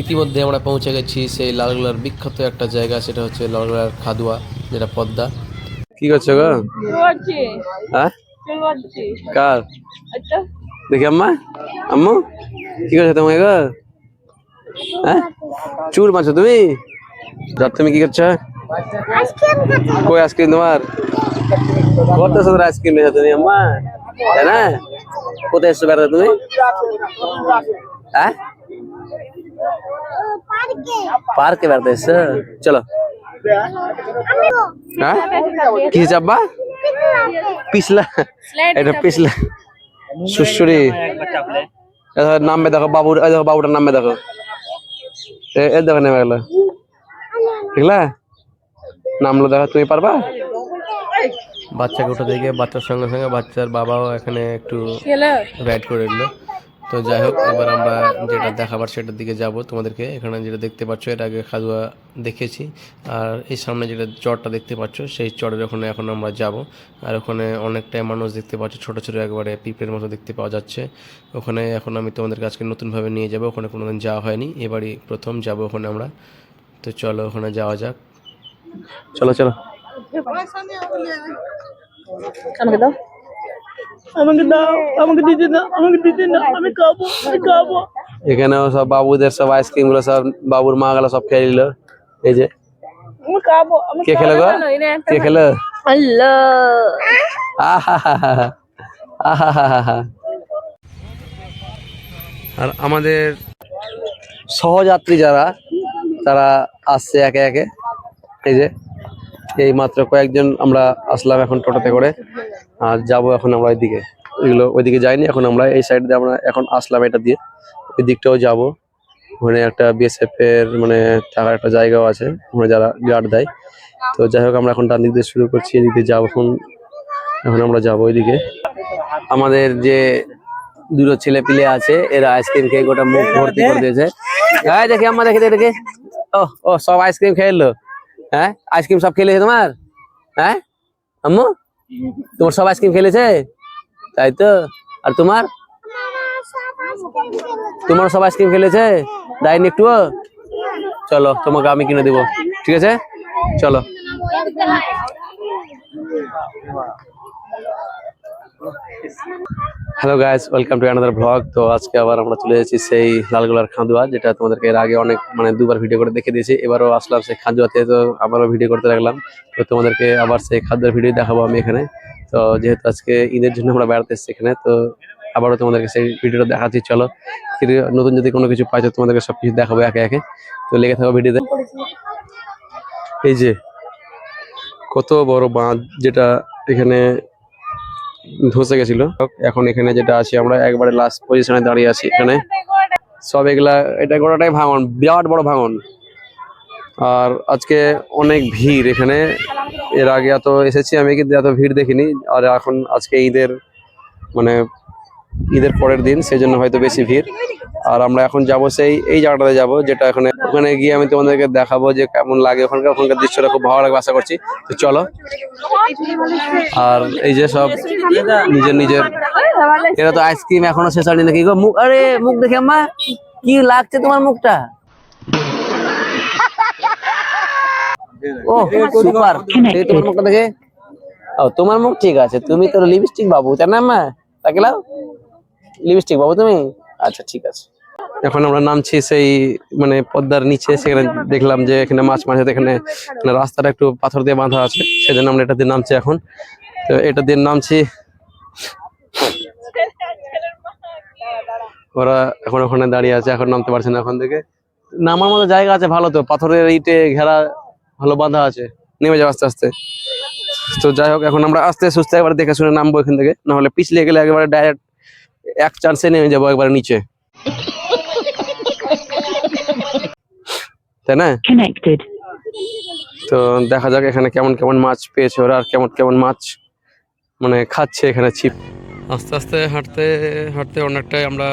ইতিমধ্যে আমরা পৌঁছে গেছি সেই লালগোলার বিখ্যাত একটা জায়গা সেটা হচ্ছে লালগোলার খাদুয়া যেটা পদ্মা। কি করছ গো? হ্যাঁ? কার? আচ্ছা। দেখি আম্মা। আম্মু কি করছ তোমাকে গো? হ্যাঁ? চুর মারছো তুমি? রাত তুমি কি করছ? কই আইসক্রিম তোমার? কত সুন্দর আইসক্রিম নিয়েছো তুমি আম্মা? তাই না? কোথায় এসছো বেড়াতে তুমি? হ্যাঁ? পার্কে বেড়াতে এসছো চলো। হ্যাঁ? কি চাপবা? পিছলা। এটা পিছলা। সুশুরি। নামবে দেখো বাবুর এই দেখো বাবুটার নামবে দেখো। এ- এর দেখো নেমে গেল। দেখলা? নামলো দেখো তুমি পারবা? বাচ্চাকে উঠে দেখে বাচ্চার সঙ্গে সঙ্গে বাচ্চার বাবাও এখানে একটু রাইড করে নিল। তো যাই হোক এবার আমরা যেটা দেখাবার সেটার দিকে যাব। তোমাদেরকে এখানে যেটা দেখতে পাচ্ছ এর আগে খাদুয়া দেখেছি। আর এই সামনে যেটা চরটা দেখতে পাচ্ছ সেই চরের ওখানে এখন আমরা যাব। আর ওখানে অনেকটাই মানুষ দেখতে পাচ্ছ ছোট ছোট একবারে পিঁপড়ের মতো দেখতে পাওয়া যাচ্ছে। ওখানে এখন আমি তোমাদের কাছকে নতুনভাবে নিয়ে যাব ওখানে কোনোদিন যাওয়া হয়নি। এবারই প্রথম যাব ওখানে আমরা। তো চলো ওখানে যাওয়া যাক। চলো চলো। আমাকে দাও আমাকে দাও আমাকে দিতে দাও আমাকে দিতে দাও আমি খাব আমি খাব। এখানেও সব বাবুদের সব আইসক্রিমগুলো সব বাবুর মা গেলো সব খেয়ে নিল। এই যে আমি খাব আমি কে খেলো গো? কে খেলো। আর আমাদের সহযাত্রী যারা তারা আসছে একে একে। এই যে এই মাত্র কয়েকজন আমরা আসলাম এখন টোটোতে করে। আর যাব এখন আমরা ওইদিকে এগুলো ওইদিকে যাইনি, এখন আমরা এই সাইড দিয়ে আমরা এখন আসলাম এটা দিয়ে। ওই দিকটাও যাব। ওখানে একটা বিএসএফ এর মানে থাকার একটা জায়গাও আছে, ওখানে যারা গার্ড দেয়। তো যাই হোক, আমরা এখন ডান দিক দিয়ে শুরু করছি, এদিকে যাব এখন। এখন আমরা যাব ওইদিকে। আমাদের যে দুটো ছেলে পিলে আছে, এরা আইসক্রিম খেয়ে গোটা মুখ ভর্তি করে দিয়েছে। হ্যাঁ দেখি দেখে দেখে দেখে। ও ও সব আইসক্রিম খেয়ে এলো। হ্যাঁ? আইসক্রিম সব খেলেছে তোমার? হ্যাঁ? আম্মু? তোমার সব আইসক্রিম খেলেছে? তাই তো? আর তোমার? তোমার সব আইসক্রিম খেলেছে? দেয়নি একটুও? চলো, তোমাকে আমি কিনে দেবো। ঠিক আছে? চলো। Hello guys welcome to another blog তো আজকে আবার আমরা চলে এসেছি সেই লালগোলার খান্দুয়া যেটা তোমাদেরকে এর আগে অনেক মানে দুবার ভিডিও করে দেখে দিয়েছি। এবারও আসলাম সেই খান্দুয়াতে তো আবারও ভিডিও করতে লাগলাম। তো তোমাদেরকে আবার সেই খাদ্যের ভিডিও দেখাবো আমি এখানে। তো যেহেতু আজকে ঈদের জন্য আমরা বেড়াতে এসেছি এখানে, তো আবারও তোমাদেরকে সেই ভিডিওটা দেখাচ্ছি। চলো নতুন যদি কোনো কিছু পাই, তো তোমাদেরকে সব কিছু দেখাবো একে একে। তো লেগে থাকো ভিডিওতে এই যে, কত বড় বাঁধ যেটা এখানে ধসে গেছিল। এখন এখানে যেটা আছি আমরা, একবারে লাস্ট পজিশনে দাঁড়িয়ে আছি এখানে। সব এগুলা, এটা গোটাটাই ভাঙন, বিরাট বড় ভাঙন। আর আজকে অনেক ভিড় এখানে। এর আগে এত এসেছি আমি কিন্তু এত ভিড় দেখিনি। আর এখন আজকে ঈদের মানে ঈদের পরের দিন সেই জন্য হয়তো বেশি ভিড়। আর আমরা এখন যাব সেই, এই জায়গাটাতে যাব, যেটা এখানে, ওখানে গিয়ে আমি তোমাদেরকে দেখাবো যে কেমন লাগে ওখানকার ওখানকার দৃশ্যটা খুব ভালো লাগবে আশা করছি। তো চলো। আর এই যে সব নিজের নিজের, এরা তো আইসক্রিম এখনও শেষ হয়নি নাকি মুখ আরে, মুখ দেখে আম্মা, কি লাগছে তোমার মুখটা? ও সুপার। এই তোমার মুখটা দেখে? ও, তোমার মুখ ঠিক আছে, তুমি তো লিপস্টিক বাবু, তাই না আম্মা? তাকে লাও। লিপস্টিক বাবু তুমি? আচ্ছা ঠিক আছে। এখন আমরা নামছি সেই মানে পদ্মার নিচে সেখানে দেখলাম যে এখানে মাছ আছে, এখানে মানে রাস্তাটা একটু পাথর দিয়ে বাঁধা আছে সেজন্য আমরা এটা দিয়ে নামছি এখন। তো এটা দিয়ে নামছি। ওরা এখন ওখানে দাঁড়িয়ে আছে এখন নামতে পারছে না ওখান থেকে। নামার মতো জায়গা আছে ভালো তো পাথরের ইটে ঘেরা ভালো বাঁধা আছে নেমে যাও আস্তে আস্তে। তো যাই হোক এখন আমরা আস্তে সুস্থে একবার দেখে শুনে নামবো এখান থেকে নাহলে পিছলে গেলে একেবারে ডাইরেক্ট এক চান্সে নেমে যাব একবার নিচে। তাই না? তো দেখা যাক এখানে কেমন কেমন মাছ পেয়েছে ওরা আর কেমন কেমন মাছ মানে খাচ্ছে এখানে ছিপ। আস্তে আস্তে হাঁটতে হাঁটতে অনেকটাই আমরা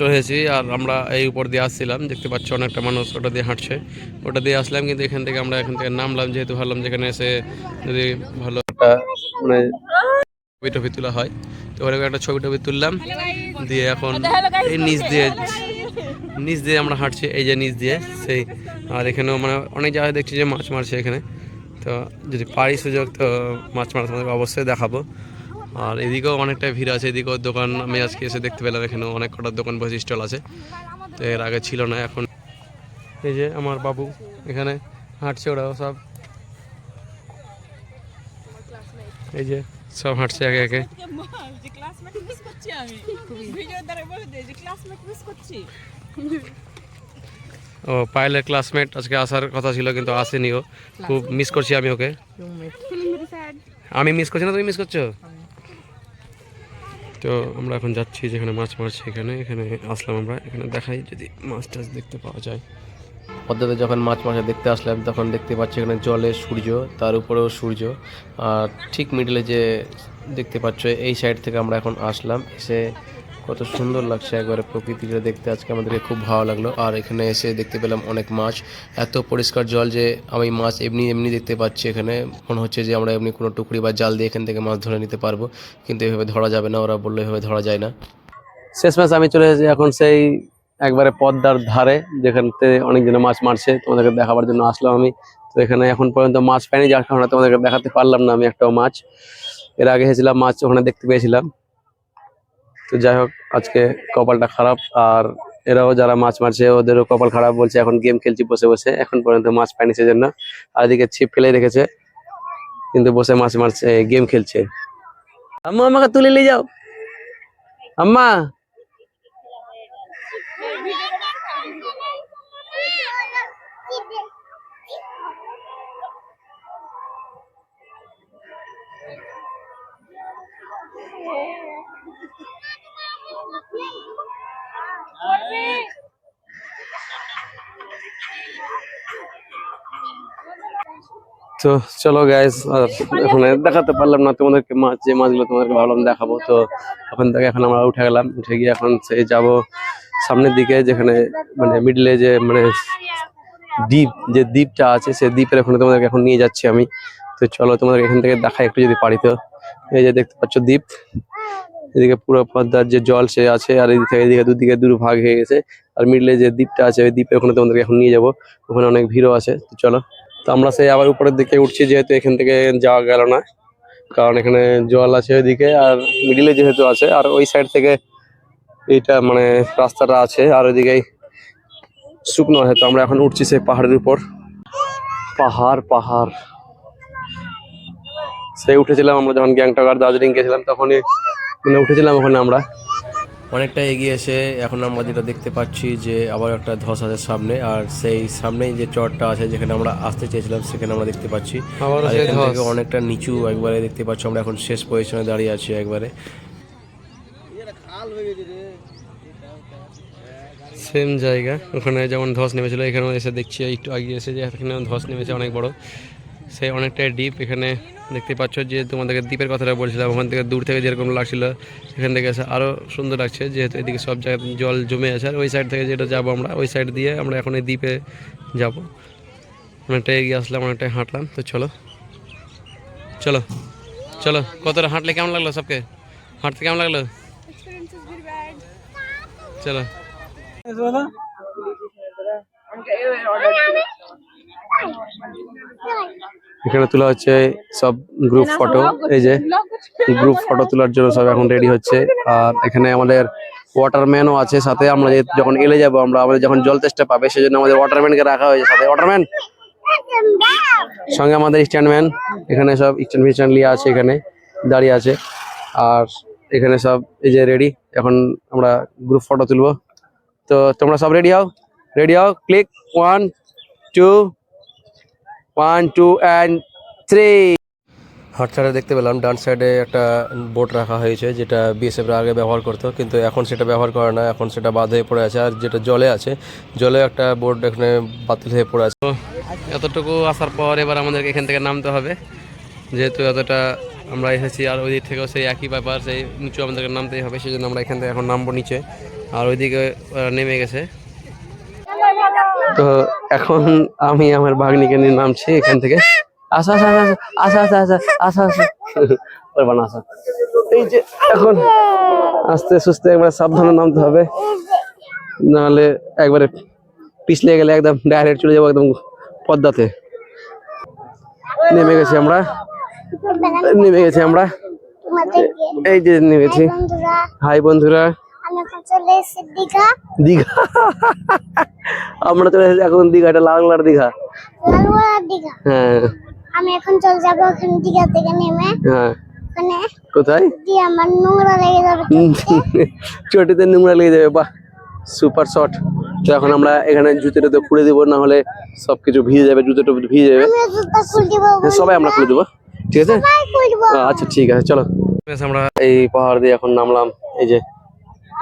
চলেছি আর আমরা এই উপর দিয়ে আসছিলাম। দেখতে পাচ্ছি অনেকটা মানুষ ওটা দিয়ে হাঁটছে। ওটা দিয়ে আসলাম কিন্তু এখান থেকে আমরা এখান থেকে নামলাম। যেহেতু ভাবলাম যেখানে এসে যদি ভালো একটা মানে ছবি টবি তোলা হয়। তো ওরকম একটা ছবি টবি তুললাম। দিয়ে এখন এই নিচ দিয়ে নিচ দিয়ে আমরা হাঁটছি এই যে নিচ দিয়ে সেই। আর এখানেও মানে অনেক জায়গায় দেখছি যে মাছ মারছে এখানে। তো যদি পারি সুযোগ তো মাছ মারা তোমাদেরকে অবশ্যই দেখাবো। আর এদিকেও অনেকটা ভিড় আছে এদিকেও দোকান আমি আজকে এসে দেখতে পেলাম এখানেও অনেক কটা দোকান বসে স্টল আছে। তো এর আগে ছিল না এখন এই যে আমার বাবু এখানে হাঁটছে ওরাও সব। এই যে সব হাঁটছে একে একে। ও পায়েলের ক্লাসমেট আজকে আসার কথা ছিল কিন্তু আসেনি ও। খুব মিস করছি আমি ওকে। আমি মিস করছি না তুমি মিস করছ? তো আমরা এখন যাচ্ছি যেখানে মাছ মারছে এখানে। এখানে আসলাম আমরা। এখানে দেখাই যদি মাছ টাছ দেখতে পাওয়া যায়। পদ্মাতে যখন মাছ মাছ দেখতে আসলাম, তখন দেখতে পাচ্ছি এখানে জলে সূর্য, তার উপরেও সূর্য। আর ঠিক মিডলে যে দেখতে পাচ্ছ, এই সাইড থেকে আমরা এখন আসলাম। এসে কত সুন্দর লাগছে একবারে প্রকৃতিটা দেখতে। আজকে আমাদেরকে খুব ভালো লাগল। আর এখানে এসে দেখতে পেলাম অনেক মাছ। এত পরিষ্কার জল যে আমি মাছ এমনি এমনি দেখতে পাচ্ছি এখানে। মনে হচ্ছে যে আমরা এমনি কোনো টুকরি বা জাল দিয়ে এখান থেকে মাছ ধরে নিতে পারব। কিন্তু এভাবে ধরা যাবে না, ওরা বলল এভাবে ধরা যায় না। শেষ ম্যাচ আমি চলে এসেছি এখন সেই একবারে পদ্মার ধারে, যেখানতে অনেক দিনে মাছ মারছে, তোমাদেরকে দেখাবার জন্য আসলাম আমি। তো এখানে এখন পর্যন্ত মাছ পাইনি, যার কারণে তোমাদেরকে দেখাতে পারলাম না আমি একটাও মাছ। এর আগে এসেছিলাম মাছ, ওখানে দেখতে পেয়েছিলাম। তো যাই হোক, আজকে কপালটা খারাপ, আর এরাও যারা মাছ মারছে, ওদেরও কপাল খারাপ বলছে, এখন গেম খেলছি বসে বসে, এখন পর্যন্ত মাছ পাইনি সেজন্য। আর এদিকে ছিপ ফেলে রেখেছে, কিন্তু বসে মাছ মারছে, গেম খেলছে। আম্মা, আমাকে তুলে নিয়ে যাও। আম্মা তো চলো গাইস আর এখন দেখাতে পারলাম না তোমাদেরকে মাছ যে মাছগুলো তোমাদেরকে ভাবলাম দেখাবো। তো ওখান থেকে এখন আমরা উঠে গেলাম, উঠে গিয়ে এখন সেই যাব সামনের দিকে, যেখানে মানে মিডলে যে মানে দ্বীপ, যে দ্বীপটা আছে সেই দ্বীপের ওখানে তোমাদেরকে এখন নিয়ে যাচ্ছি আমি। তো চলো তোমাদের এখান থেকে দেখাই একটু যদি পারি তো। এই যে দেখতে পাচ্ছ দ্বীপ। এদিকে পুরো পদ্মার যে জল সে আছে, আর এদিক থেকে এদিকে দুদিকে দুটো ভাগ হয়ে গেছে। আর মিডলে যে দ্বীপটা আছে, ওই দ্বীপের ওখানে তোমাদেরকে এখন নিয়ে যাব। ওখানে অনেক ভিড়ও আছে, তো চলো। তো আমরা সেই আবার উপরের দিকে উঠছি, যেহেতু এখান থেকে যাওয়া গেল না। কারণ এখানে জল আছে ওইদিকে আর মিডিলে যেহেতু আছে, আর ওই সাইড থেকে এইটা মানে রাস্তাটা আছে, আর ওইদিকে শুকনো আছে। তো আমরা এখন উঠছি সেই পাহাড়ের উপর। পাহাড় পাহাড়। সেই উঠেছিলাম আমরা যখন গ্যাংটক আর দার্জিলিং গেছিলাম, তখনই মানে উঠেছিলাম ওখানে আমরা। অনেকটা এগিয়ে এসে এখন আমরা যেটা দেখতে পাচ্ছি যে আবার একটা ধস আছে সামনে আর সেই সামনেই যে চরটা আছে যেখানে আমরা আসতে চেয়েছিলাম সেখানে আমরা দেখতে পাচ্ছি। অনেকটা নিচু একবারে দেখতে পাচ্ছি আমরা এখন শেষ পজিশনে দাঁড়িয়ে আছি একবারে। সেম জায়গা ওখানে যেমন ধস নেমেছিল এখানেও এসে দেখছি একটু আগে এসে যে এখানে ধস নেমেছে অনেক বড়। সেই অনেকটাই ডিপ এখানে দেখতে পাচ্ছ যে তোমাদেরকে দ্বীপের কথাটা বলছিলাম ওখান থেকে দূর থেকে যেরকম লাগছিল এখান থেকে এসে আরও সুন্দর লাগছে যেহেতু এদিকে সব জায়গায় জল জমে আছে। আর ওই সাইড থেকে যেটা যাব আমরা ওই সাইড দিয়ে আমরা এখন এই দ্বীপে যাব। অনেকটা এগিয়ে আসলাম অনেকটাই হাঁটলাম তো চলো। চলো চলো কতটা হাঁটলে কেমন লাগল সবকে? হাঁটতে কেমন লাগল? চলো। এখানে তোলা হচ্ছে সব গ্রুপ ফটো এই যে গ্রুপ ফটো তোলার জন্য সব এখন রেডি হচ্ছে। আর এখানে আমাদের ওয়াটারম্যানও আছে সাথে। আমরা যখন এলে যাব, আমরা আমাদের যখন জল তেষ্টা পাবে, সেজন্য আমাদের ওয়াটারম্যানকে রাখা হয়েছে সাথে। ওয়াটারম্যান সঙ্গে আমাদের স্ট্যান্ডম্যান এখানে সব স্ট্যান্ড ফিস্ট্যান্ড লিয়ে আছে এখানে, দাঁড়িয়ে আছে। আর এখানে সব এই যে রেডি এখন আমরা গ্রুপ ফটো তুলবো। তো তোমরা সব রেডি হও? রেডি হও? Click one two one two and three হাট সাইডে দেখতে পেলাম ডান সাইডে একটা বোট রাখা হয়েছে যেটা বিএসএফ আগে ব্যবহার করতো কিন্তু এখন সেটা ব্যবহার করে না এখন সেটা বাদ হয়ে পড়ে আছে আর যেটা জলে আছে জলে একটা বোট এখানে বাতিল হয়ে পড়ে আছে। এতটুকু আসার পর এবার আমাদেরকে এখান থেকে নামতে হবে। যেহেতু এতটা আমরা এসেছি আর ওই দিক থেকেও সেই একই ব্যাপার সেই নিচু আমাদেরকে নামতেই হবে সেই জন্য আমরা এখান থেকে এখন নামবো নিচে। আর ওইদিকে নেমে গেছে। তো এখন আমি আমার ভাগ্নিকে নিয়ে নামছি এখান থেকে। আসা আসা আসা আসা আসা আসা আসা আসা। না আসা। এই যে এখন আস্তে সুস্তে একবার সাবধানে নামতে হবে। নাহলে একবারে পিছলে গেলে একদম ডাইরেক্ট চলে যাব একদম পদ্মাতে। নেমে গেছি আমরা। নেমে গেছি আমরা। এই যে নেমেছি। হাই বন্ধুরা। দীঘা। আমরা চলে এসেছি এখন দীঘা এটা লাল কালার দীঘা। লালগোলার দীঘা। হ্যাঁ। আমি এখন চলে যাব ওখানে দীঘা থেকে নেমে। হ্যাঁ। ওখানে কোথায়? দিয়ে আমার নোংরা লেগে যাবে চটিতে নোংরা লেগে যাবে বাহ সুপার শট তো এখন আমরা এখানে জুতোটা তো খুলে দেবো না হলে সবকিছু ভিজে যাবে জুতোটা ভিজে যাবে। হ্যাঁ, সবাই আমরা খুলে দেবো। ঠিক আছে? আচ্ছা ঠিক আছে চলো। আমরা এই পাহাড় দিয়ে এখন নামলাম এই যে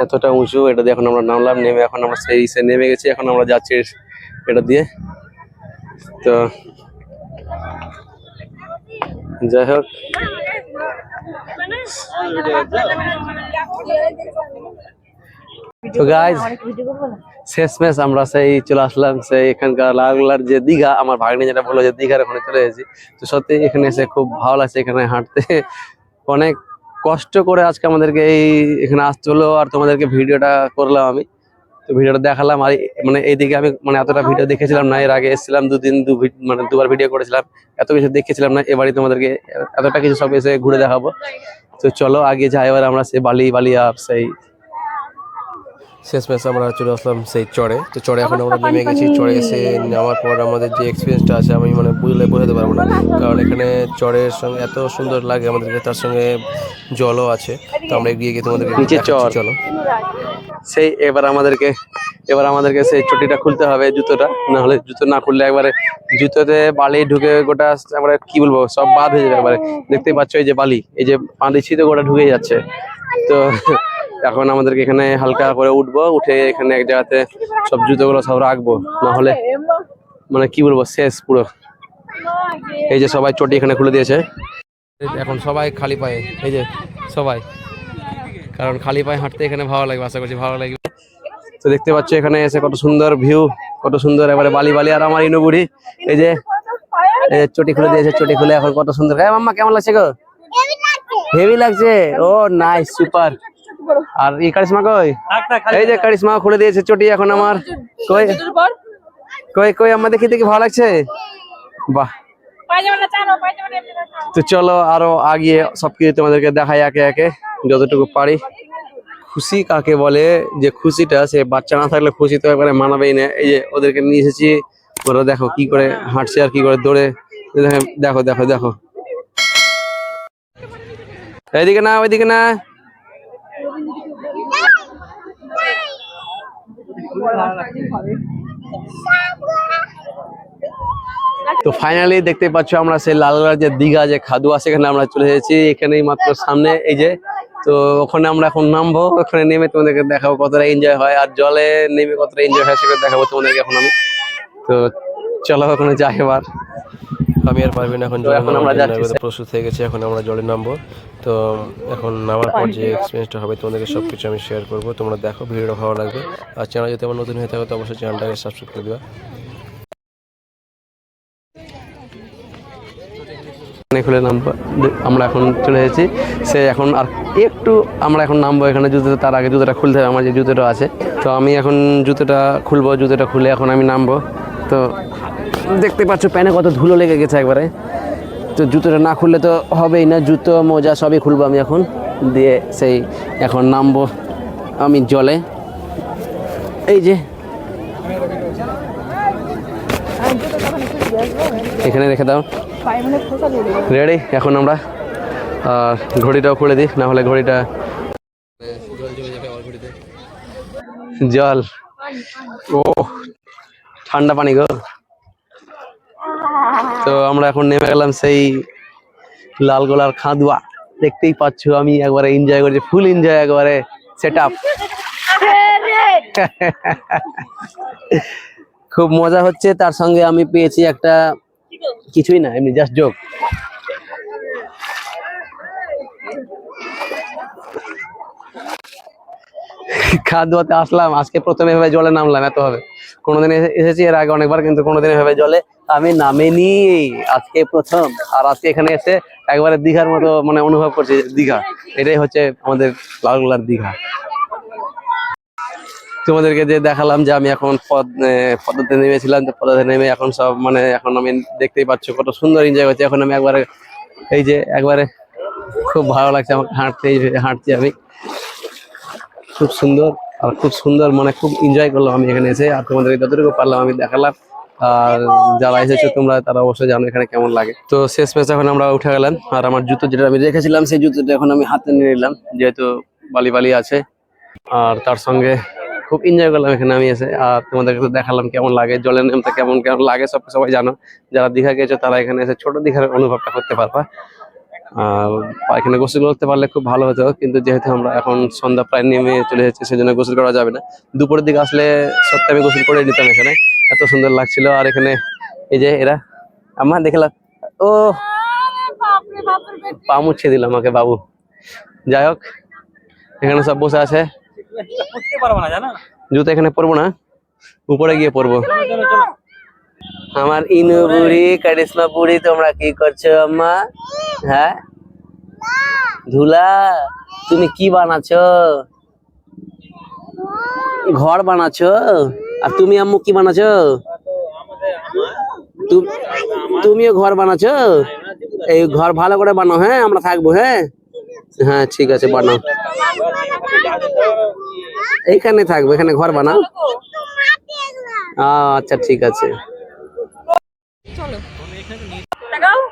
এতটা উঁচু, এটা দিয়ে এখন আমরা নামলাম, নেমে এখন আমরা সেই সে নেমে গেছি, এখন আমরা যাচ্ছি এটা দিয়ে। তো যাই হোক। তো গাইজ শেষমেশ আমরা সেই চলে আসলাম, সেই এখানকার লালগোলার যে দীঘা, আমার ভাগ্নে যেটা বলল যে দীঘার ওখানে চলে এসেছি। তো সত্যি এখানে এসে খুব ভালো লাগছে এখানে হাঁটতে। অনেক কষ্ট করে আজকে আমাদেরকে এই এখানে আসতে হলো আর তোমাদেরকে ভিডিওটা করলাম আমি। তো ভিডিওটা দেখালাম আর মানে এইদিকে আমি মানে এতটা ভিডিও দেখেছিলাম না, এর আগে এসেছিলাম দুদিন, দু মানে দুবার ভিডিও করেছিলাম, এত কিছু দেখেছিলাম না, এবারই তোমাদেরকে এতটা কিছু সব এসে ঘুরে দেখাবো। তো চলো আগে যাই, এবার আমরা সেই বালি বালি আর সেই শেষমেশ আমরা চলে আসলাম সেই চড়ে তো চড়ে এখন আমরা নেমে গেছি। চড়ে এসে নেওয়ার পর আমাদের যে এক্সপিরিয়েন্সটা আছে আমি মানে বুঝলে বোঝাতে পারব না। কারণ এখানে চড়ের সঙ্গে এত সুন্দর লাগে আমাদেরকে তার সঙ্গে জলও আছে। তো আমরা এগিয়ে গিয়ে তোমাদেরকে নিচে চড় চলো। সেই এবার আমাদেরকে এবার আমাদেরকে সেই চটিটা খুলতে হবে জুতোটা। না হলে জুতো না খুললে একবারে জুতোতে বালি ঢুকে গোটা আমরা কি বলব সব বাদ হয়ে যাবে একবারে। দেখতেই পাচ্ছ এই যে বালি এই যে পা দিচ্ছি তো গোটা ঢুকে যাচ্ছে। তো এখন আমাদেরকে এখানে হালকা করে উঠবো উঠে এখানে এক জায়গাতে সব জুতোগুলো সব রাখব না হলে মানে কি বলব শেষ পুরো। এই যে সবাই চটি এখানে খুলে দিয়েছে। এখন সবাই খালি পায়ে এই যে সবাই। কারণ খালি পায়ে হাঁটতে এখানে ভালো লাগবে আশা করছি ভালো লাগবে। তো দেখতে পাচ্ছ এখানে এসে কত সুন্দর ভিউ কত সুন্দর এবারে বালি বালি আর আমার ইনুবুড়ি। এই যে এই যে চটি খুলে দিয়েছে চটি খুলে এখন কত সুন্দর। হ্যাঁ মাম্মা কেমন লাগছে গো? হেভি লাগছে। ও নাইস সুপার আর এই কারিশমা কই? এই যে কারিশমা খুলে দিয়েছে চটি এখন আমার। কই? কই কই আমার দেখি দেখি ভালো লাগছে? বাহ। তো চলো আরও আগিয়ে সবকিছু তোমাদেরকে দেখাই একে একে যতটুকু পারি। খুশি কাকে বলে? যে খুশিটা সে বাচ্চা না থাকলে খুশি তো একবারে মানাবেই না। এই যে ওদেরকে নিয়ে এসেছি ওরা দেখো কি করে হাঁটছে আর কি করে দৌড়ে। দেখো দেখো দেখো। এইদিকে না ওইদিকে না। তো ফাইনালি দেখতে পাচ্ছ আমরা সেই লালগড় যে দীঘা যে খাদুয়া, সেখানে আমরা চলে এসেছি। এখানেই মাত্র সামনে, এই যে। তো ওখানে আমরা এখন নামবো, ওখানে নেমে তোমাদেরকে দেখাবো কতটা এনজয় হয়। আর জলে নেমে কতটা এনজয় হয়, সেটা দেখাবো তোমাদেরকে এখন আমি। তো চলো ওখানে যাই এবার। আমি আর পারবি না এখন জলে এখন নামার আমরা যাচ্ছি এবার প্রস্তুত হয়ে গেছি এখন আমরা জলে নামবো। তো এখন নামার পর যে এক্সপিরিয়েন্সটা হবে তোমাদেরকে সব কিছু আমি শেয়ার করব। তোমরা দেখো ভিডিওটা ভালো লাগবে। আর চ্যানেল যদি আমার নতুন হয়ে থাকে তো অবশ্যই চ্যানেলটাকে সাবস্ক্রাইব করে দিবা। এখানে খুলে নামবো। আমরা এখন চলে এসেছি। সে এখন আর একটু আমরা এখন নামবো এখানে জুতোটা তার আগে জুতোটা খুলতে হবে আমার যে জুতোটা আছে। তো আমি এখন জুতোটা খুলবো জুতোটা খুলে এখন আমি নামবো। তো দেখতে পাচ্ছ প্যানে কত ধুলো লেগে গেছে একবারে। তো জুতোটা না খুললে তো হবেই না, জুতো, মোজা সবই খুলবো আমি এখন। দিয়ে সেই এখন নামবো আমি জলে। এই যে। এখানে রেখে দাও। রেডি এখন আমরা আর ঘড়িটাও খুলে দিই, না হলে ঘড়িটা জল। ও, ঠান্ডা পানি গো। তো আমরা এখন নেমে গেলাম সেই লাল লালগোলার খাদুয়া। দেখতেই পাচ্ছ আমি একবারে এনজয় করছি ফুল এনজয় একবারে সেট আপ খুব মজা হচ্ছে, তার সঙ্গে আমি পেয়েছি একটা কিছুই না, এমনি জাস্ট জোক খাদুয়াতে আসলাম, আজকে প্রথমে জলে নামলাম, এত হবে। কোনোদিন এসে- এসেছি, এর আগে অনেকবার, কিন্তু কোনোদিন এভাবে জলে আমি নামেনি। আজকে প্রথম, আর আজকে এখানে এসে একবারে দীঘার মতো মানে অনুভব করছি দীঘা। এটাই হচ্ছে আমাদের লালগোলার দীঘা। তোমাদেরকে যে দেখালাম যে আমি এখন পদ পদ্মাতে নেমেছিলাম, তো পদ্মাতে নেমে এখন সব মানে এখন আমি দেখতেই পাচ্ছ কত সুন্দর এনজয় করছি। এখন আমি একবারে এই যে একবারে খুব ভালো লাগছে আমাকে হাঁটতে হাঁটছি আমি। খুব সুন্দর। আর খুব সুন্দর মানে খুব এনজয় করলাম আমি এখানে এসে। আর তোমাদেরকে যতটুকু পারলাম, আমি দেখালাম। আর যারা এসেছ তোমরা, তারা অবশ্যই জানো এখানে কেমন লাগে। তো শেষ ম্যাচ এখন আমরা উঠে গেলাম। আর আমার জুতো যেটা আমি রেখেছিলাম, সেই জুতোটা এখন আমি হাতে নিয়ে নিলাম, যেহেতু বালি বালি আছে। আর তার সঙ্গে খুব এনজয় করলাম এখানে আমি এসে। আর তোমাদেরকে তো দেখালাম কেমন লাগে, জলের নেমতে কেমন কেমন লাগে সব সবাই জানো। যারা দীঘা গেছো, তারা এখানে এসে ছোট দীঘার অনুভবটা করতে পারবা। আর এখানে গোসল করতে পারলে খুব ভালো হতো কিন্তু যেহেতু আমরা এখন সন্ধ্যা প্রায় নেমে চলে যাচ্ছে সেজন্য গোসল করা যাবে না। দুপুরের দিকে আসলে সত্যি আমি গোসল করে নিতাম এখানে এত সুন্দর লাগছিল। আর এখানে এই যে এরা আমার দেখলাম ও পা মুছে দিল আমাকে বাবু। যাই হোক এখানে সব বসে আছে। জুতো এখানে পরবো না উপরে গিয়ে পরবো। আমার ইনু বুড়ি কারিশমা বুড়ি তোমরা কি করছ আম্মা? হ্যাঁ? ধুলা? তুমি কি বানাচ্ছো ঘর বানাচ্ছো আর তুমি আম্মু কি বানাচ্ছো তু- তুমিও ঘর বানাচ্ছো এই ঘর ভালো করে বানাও হ্যাঁ? আমরা থাকব হ্যাঁ? হ্যাঁ ঠিক আছে বানাও। এইখানে থাকব এখানে ঘর বানাও। আচ্ছা ঠিক আছে।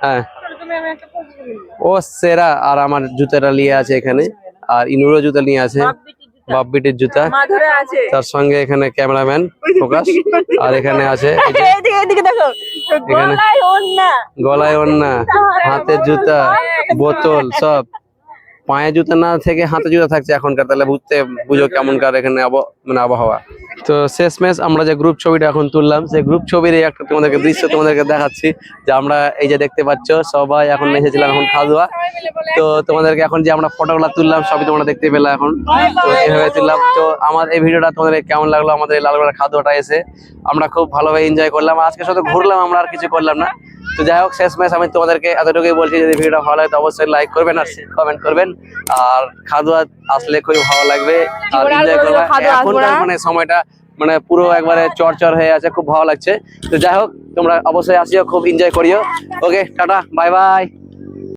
হ্যাঁ। ও সেরা আর আমার জুতাটা নিয়ে আছে এখানে। আর ইনুরো জুতা নিয়ে আছে বাপবিটির জুতা। তার সঙ্গে এখানে ক্যামেরাম্যান ফোকাস আর এখানে আছে এখানে গলায় ওন্না হাতের জুতা বোতল সব। পায়ে জুতা না থেকে হাতে জুতা থাকছে এখনকার, তাহলে বুঝতে বুঝো কেমনকার এখানে মানে আবহাওয়া। তো শেষমেশ আমরা যে গ্রুপ ছবিটা এখন তুললাম, সেই গ্রুপ ছবির একটা তোমাদেরকে দৃশ্য তোমাদেরকে দেখাচ্ছি, যে আমরা এই যে দেখতে পাচ্ছ, সবাই এখন এসেছিলাম এখন খাদুয়া তো তোমাদেরকে এখন যে আমরা ফটোগুলো তুললাম, সবই তোমরা দেখতে পেলে এখন। তো এইভাবে তুললাম। তো আমার এই ভিডিওটা তোমাদের কেমন লাগল? আমাদের লালগড়ার খাদুয়াটা এসে আমরা খুব ভালোভাবে এনজয় করলাম। আজকে শুধু ঘুরলাম আমরা, আর কিছু করলাম না। তো যাই হোক শেষ ম্যাচ আমি তোমাদেরকে এতটুকুই বলছি যদি ভিডিওটা ভালো লাগে তো অবশ্যই লাইক করবেন আর কমেন্ট করবেন। আর খাদুয়া আসলে খুবই ভালো লাগবে আর এনজয় করবেন এখনকার মানে সময়টা মানে পুরো একবারে চরচর হয়ে আছে খুব ভালো লাগছে। তো যাই হোক তোমরা অবশ্যই আসিও খুব এনজয় করিও। ওকে টাটা বাই বাই